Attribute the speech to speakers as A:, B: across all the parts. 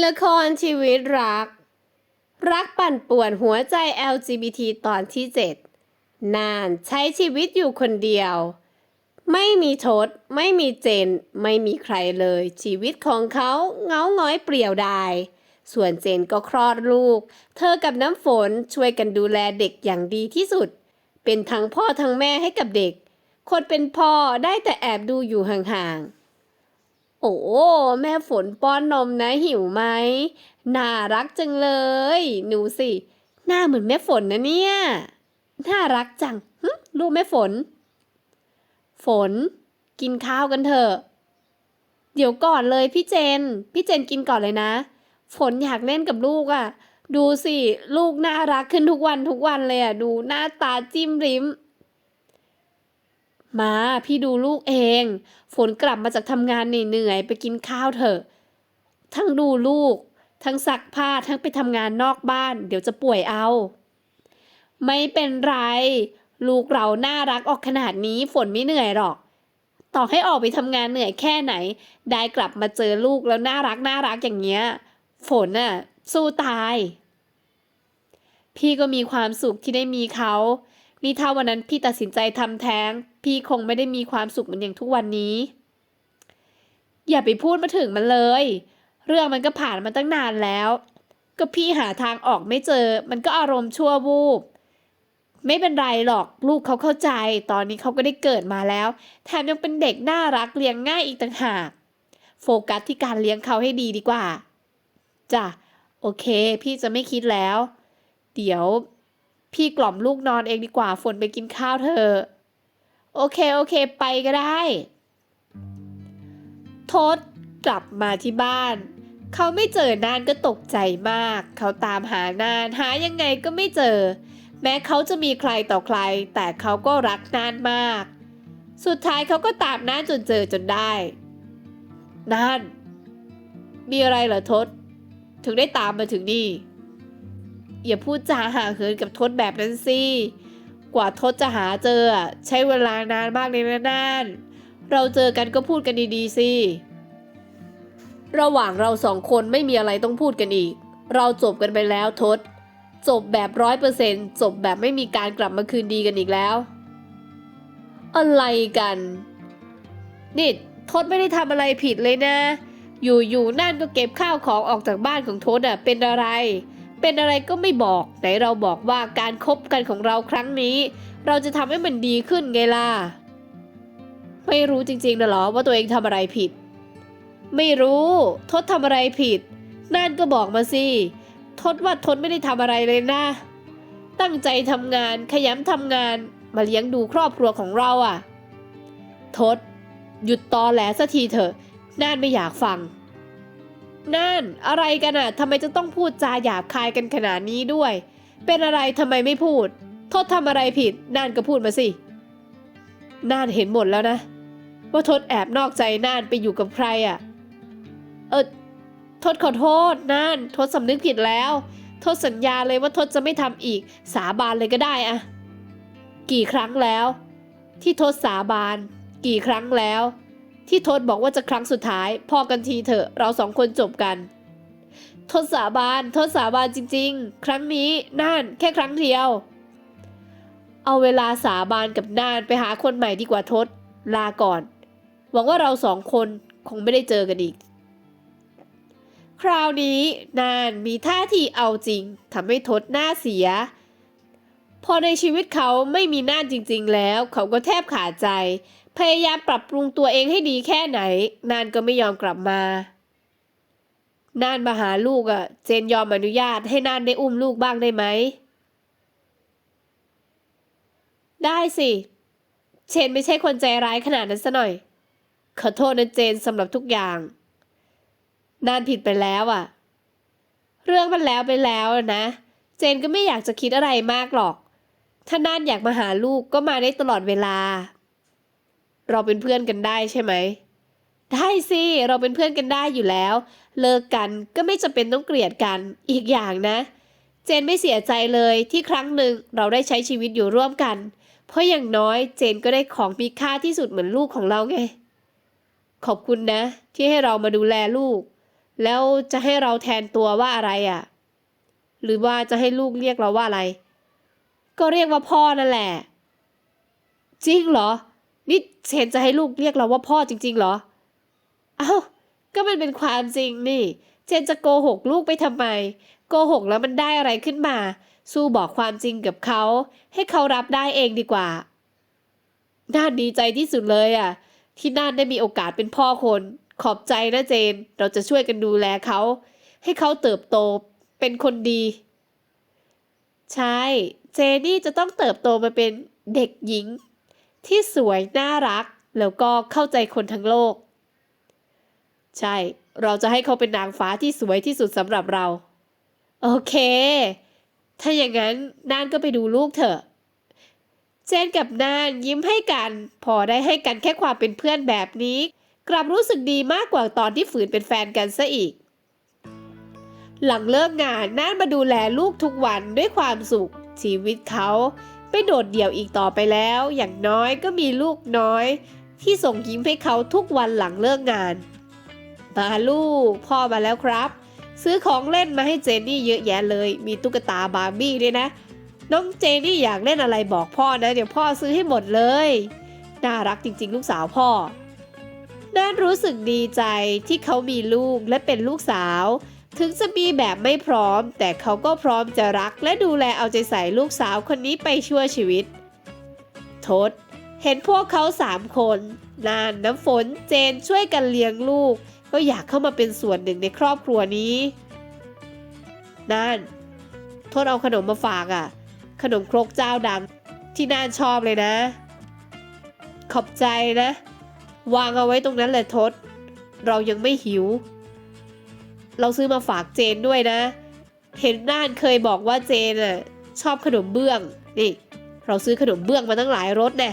A: ละครชีวิตรัก รักปั่นป่วนหัวใจ LGBT ตอนที่ 7 นานใช้ชีวิตอยู่คนเดียว ไม่มีทศไม่มีเจน ไม่มีใครเลย ชีวิตของเขาเงาหงอยเปลี่ยวดาย ส่วนเจนก็คลอดลูก เธอกับน้ำฝนช่วยกันดูแลเด็กอย่างดีที่สุด เป็นทั้งพ่อทั้งแม่ให้กับเด็ก คนเป็นพ่อได้แต่แอบดูอยู่ห่างๆ โอ้แม่ฝนป้อนนมนะหิวไหมน่ารักจังเลย หนูสิ หน้าเหมือนแม่ฝนนะเนี่ย น่ารักจังลูกแม่ฝน ฝน กินข้าวกันเถอะ เดี๋ยวก่อนเลยพี่เจน พี่เจนกินก่อนเลยนะ ฝนอยากเล่นกับลูกอะ่ะ ดูสิ ลูกน่ารักขึ้นทุกวันทุกวันเลยอะ่ะ ดูหน้าตาจิ้มริม มาพี่ดูลูกเอง ฝนกลับมาจากทำงานเหนื่อยๆไปกินข้าวเถอะ ทั้งดูลูก ทั้งซักผ้าทั้งไปทำงานนอกบ้าน เดี๋ยวจะป่วยเอา ไม่เป็นไร ลูกเราน่ารักออกขนาดนี้ฝนไม่เหนื่อยหรอก ต่อให้ออกไปทำงานเหนื่อยแค่ไหน ได้กลับมาเจอลูกแล้วน่ารักน่ารักอย่างเงี้ย ฝนน่ะ สู้ตาย พี่ก็มีความสุขที่ได้มีเขา นี่ถ้าวันนั้นพี่ตัดสินใจทำแท้ง พี่คงไม่ได้มีความสุขเหมือนอย่างทุกวันนี้ อย่าไปพูดมาถึงมันเลย เรื่องมันก็ผ่านมาตั้งนานแล้ว ก็พี่หาทางออกไม่เจอ มันก็อารมณ์ชั่ววูบ ไม่เป็นไรหรอกลูกเขาเข้าใจ ตอนนี้เขาก็ได้เกิดมาแล้ว แถมยังเป็นเด็กน่ารักเลี้ยงง่ายอีกต่างหาก โฟกัสที่การเลี้ยงเขาให้ดีดีกว่าจ้ะโอเค พี่จะไม่คิดแล้ว เดี๋ยว พี่กล่อมลูกนอนเองดีกว่าฝนไปกินข้าวเถอ โอเค โอเค ไปก็ได้ ทศกลับมาที่บ้าน เขาไม่เจอนานก็ตกใจมาก เขาตามหานานหายังไงก็ไม่เจอ แม้เขาจะมีใครต่อใคร แต่เขาก็รักนานมาก สุดท้ายเขาก็ตามนานจนเจอจนได้นานมีอะไรเหรอทศ ถึงได้ตามมาถึงนี่ อย่าพูดจาห่างเหินกับทศแบบนั้นสิ กว่าทศจะหาเจอ ใช้เวลานานมากเลยนะนานเราเจอกันก็พูดกันดีๆสิ ระหว่างเราสองคนไม่มีอะไรต้องพูดกันอีก เราจบกันไปแล้วทศ จบแบบร้อยเปอร์เซ็นจบแบบไม่มีการกลับมาคืนดีกันอีกแล้ว อะไรกัน นี่ทศไม่ได้ทำอะไรผิดเลยนะ อยู่ๆนั่นก็เก็บข้าวของออกจากบ้านของทศอะเป็นอะไร เป็นอะไรก็ไม่บอกไหนเราบอกว่าการคบกันของเราครั้งนี้ เราจะทำให้มันดีขึ้นไงล่ะ ไม่รู้จริงๆนะหรอว่าตัวเองทำอะไรผิด ไม่รู้ ทศทำอะไรผิด นั่นก็บอกมาสิ ทศว่าทศไม่ได้ทำอะไรเลยนะ ตั้งใจทำงานขยันทำงานมาเลี้ยงดูครอบครัวของเราอะ่ะ ทศ หยุดตอแหลสักทีเถอะ น่านไม่อยากฟัง นั่นอะไรกันอะ่ะทำไมจะต้องพูดจาหยาบคายกันขนาดนี้ด้วย เป็นอะไรทำไมไม่พูดทศทำอะไรผิดน่านก็พูดมาสิน่านเห็นหมดแล้วนะ ว่าทศแอบนอกใจน่านไปอยู่กับใครอะ่ะ เออทศขอโทษน่านทศสำนึกผิดแล้วทศสัญญาเลยว่าทศจะไม่ทำอีก สาบานเลยก็ได้อะกี่ครั้งแล้ว ที่ทศสาบาน กี่ครั้งแล้ว ที่ทศบอกว่าจะครั้งสุดท้าย พอกันทีเถอะเราสองคนจบกัน ทศสาบานทศสาบานจริง ๆ ครั้งนี้น่านแค่ครั้งเดียว เอาเวลาสาบานกับน่านไปหาคนใหม่ดีกว่าทศลาก่อน หวังว่าเราสองคนคงไม่ได้เจอกันอีก คราวนี้นานมีท่าทีเอาจริงทำให้ทศหน้าเสีย พอในชีวิตเขาไม่มีน่านจริง ๆ แล้ว เขาก็แทบขาดใจ พยายามปรับปรุงตัวเองให้ดีแค่ไหน นานก็ไม่ยอมกลับมา นานมาหาลูกอะ่ะ เจนยอมอนุญาตให้นานได้อุ้มลูกบ้างได้ไหม ได้สิ เชนไม่ใช่คนใจร้ายขนาดนั้นซะหน่อย ขอโทษนะเจนสำหรับทุกอย่าง นานผิดไปแล้วอะ่ะ เรื่องมันแล้วไปแล้วนะ เจนก็ไม่อยากจะคิดอะไรมากหรอก ถ้านานอยากมาหาลูกก็มาได้ตลอดเวลา เราเป็นเพื่อนกันได้ใช่ไหมได้สิเราเป็นเพื่อนกันได้อยู่แล้ว เลิกกันก็ไม่จำเป็นต้องเกลียดกันอีกอย่างนะ เจนไม่เสียใจเลยที่ครั้งหนึ่งเราได้ใช้ชีวิตอยู่ร่วมกัน เพราะอย่างน้อยเจนก็ได้ของมีค่าที่สุดเหมือนลูกของเราไง ขอบคุณนะ ที่ให้เรามาดูแลลูก แล้วจะให้เราแทนตัวว่าอะไรอะ่ะ หรือว่าจะให้ลูกเรียกเราว่าอะไร ก็เรียกว่าพ่อนั่นแหละ จริงเหรอ นี่เชนจะให้ลูกเรียกเราว่าพ่อจริง ๆ เหรอ เอ้า ก็มันเป็นความจริงนี่เจนจะโกหกลูกไปทำไม โกหกแล้วมันได้อะไรขึ้นมา สู้บอกความจริงกับเขา ให้เขารับได้เองดีกว่า น่าดีใจที่สุดเลยอะ ที่น่านได้มีโอกาสเป็นพ่อคน ขอบใจนะเจน เราจะช่วยกันดูแลเขา ให้เขาเติบโต เป็นคนดี ใช่ เจนี่จะต้องเติบโตมาเป็นเด็กหญิง ที่สวยน่ารัก แล้วก็เข้าใจคนทั้งโลก ใช่ เราจะให้เขาเป็นนางฟ้าที่สวยที่สุดสำหรับเรา โอเค ถ้าอย่างนั้นน่านก็ไปดูลูกเถอะ เจนกับน่านยิ้มให้กัน พอได้ให้กันแค่ความเป็นเพื่อนแบบนี้ กลับรู้สึกดีมากกว่าตอนที่ฝืนเป็นแฟนกันซะอีก หลังเลิกงานน่านมาดูแลลูกทุกวันด้วยความสุขชีวิตเขา ไม่โดดเดี่ยวอีกต่อไปแล้ว อย่างน้อยก็มีลูกน้อย ที่ส่งยิ้มให้เขาทุกวันหลังเลิกงาน มาลูก พ่อมาแล้วครับ ซื้อของเล่นมาให้เจนนี่เยอะแยะเลย มีตุ๊กตาบาร์บี้ด้วยนะ น้องเจนี่อยากเล่นอะไรบอกพ่อนะ เดี๋ยวพ่อซื้อให้หมดเลย น่ารักจริง ๆ ลูกสาวพ่อน่านรู้สึกดีใจที่เขามีลูกและเป็นลูกสาว ถึงจะมีแบบไม่พร้อม แต่เขาก็พร้อมจะรักและดูแลเอาใจใส่ลูกสาวคนนี้ไปชั่วชีวิต ทศ เห็นพวกเขาสามคน นานน้ำฝนเจนช่วยกันเลี้ยงลูก ก็อยากเข้ามาเป็นส่วนหนึ่งในครอบครัวนี้นานทศเอาขนมมาฝากอะ ขนมครกเจ้าดังที่นานชอบเลยนะ ขอบใจนะ วางเอาไว้ตรงนั้นเลยทศ เรายังไม่หิว เราซื้อมาฝากเจนด้วยนะ เห็นน่านเคยบอกว่าเจนอะชอบขนมเบื้อง นี่ เราซื้อขนมเบื้องมาตั้งหลายรสแน่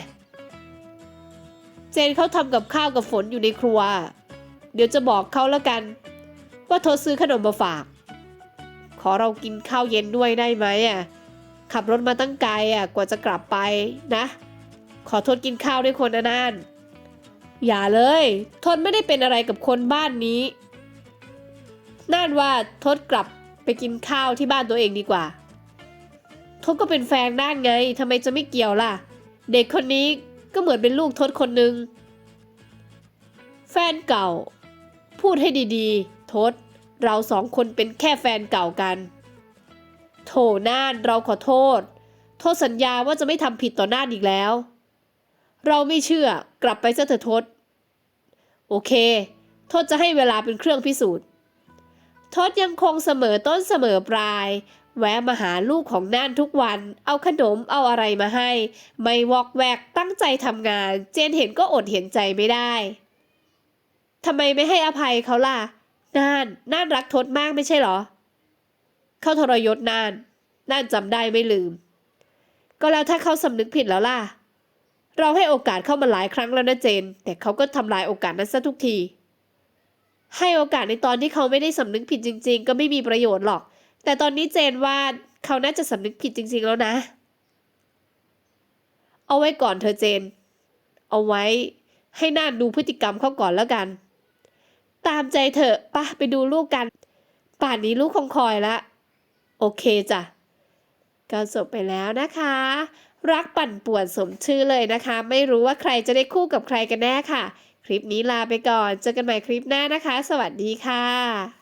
A: เจนเขาทำกับข้าวกับฝนอยู่ในครัว เดี๋ยวจะบอกเขาแล้วกัน ว่าทศซื้อขนมมาฝาก ขอเรากินข้าวเย็นด้วยได้ไหมอะ ขับรถมาตั้งไกลอะกว่าจะกลับไปนะ ขอโทษกินข้าวด้วยคนนะน่านอย่าเลยทศไม่ได้เป็นอะไรกับคนบ้านนี้ น่านว่าทศกลับไปกินข้าวที่บ้านตัวเองดีกว่า ทศก็เป็นแฟนน่านไงทำไมจะไม่เกี่ยวล่ะ เด็กคนนี้ก็เหมือนเป็นลูกทศคนหนึ่งแฟนเก่า พูดให้ดีๆ ทศ เราสองคนเป็นแค่แฟนเก่ากัน โถน่านเราขอโทษ โทษสัญญาว่าจะไม่ทำผิดต่อน่านอีกแล้ว เราไม่เชื่อกลับไปซะเถอะทศ โอเคทศจะให้เวลาเป็นเครื่องพิสูจน์ ทศยังคงเสมอต้นเสมอปลาย แวะมาหาลูกของน่านทุกวัน เอาขนมเอาอะไรมาให้ ไม่วอกแวกตั้งใจทำงาน เจนเห็นก็อดเห็นใจไม่ได้ทำไมไม่ให้อภัยเขาล่ะ น่าน น่านรักทศมากไม่ใช่เหรอ เขาทรยศน่าน น่านจำได้ไม่ลืม ก็แล้วถ้าเขาสำนึกผิดแล้วล่ะ เราให้โอกาสเข้ามาหลายครั้งแล้วนะเจน แต่เขาก็ทำลายโอกาสนั้นซะทุกที ให้โอกาสในตอนที่เขาไม่ได้สำนึกผิดจริง ๆ ก็ไม่มีประโยชน์หรอก แต่ตอนนี้เจนว่าเขาน่าจะสำนึกผิดจริง ๆ แล้วนะ เอาไว้ก่อนเธอเจน เอาไว้ให้น่านดูพฤติกรรมเขาก่อนแล้วกัน ตามใจเถอะปะไปดูลูกกัน ป่านนี้ลูกคงคอยละ โอเคจ้ะก็จบไปแล้วนะคะ รักปั่นป่วนสมชื่อเลยนะคะ ไม่รู้ว่าใครจะได้คู่กับใครกันแน่ค่ะ คลิปนี้ลาไปก่อน เจอกันใหม่คลิปหน้านะคะ สวัสดีค่ะ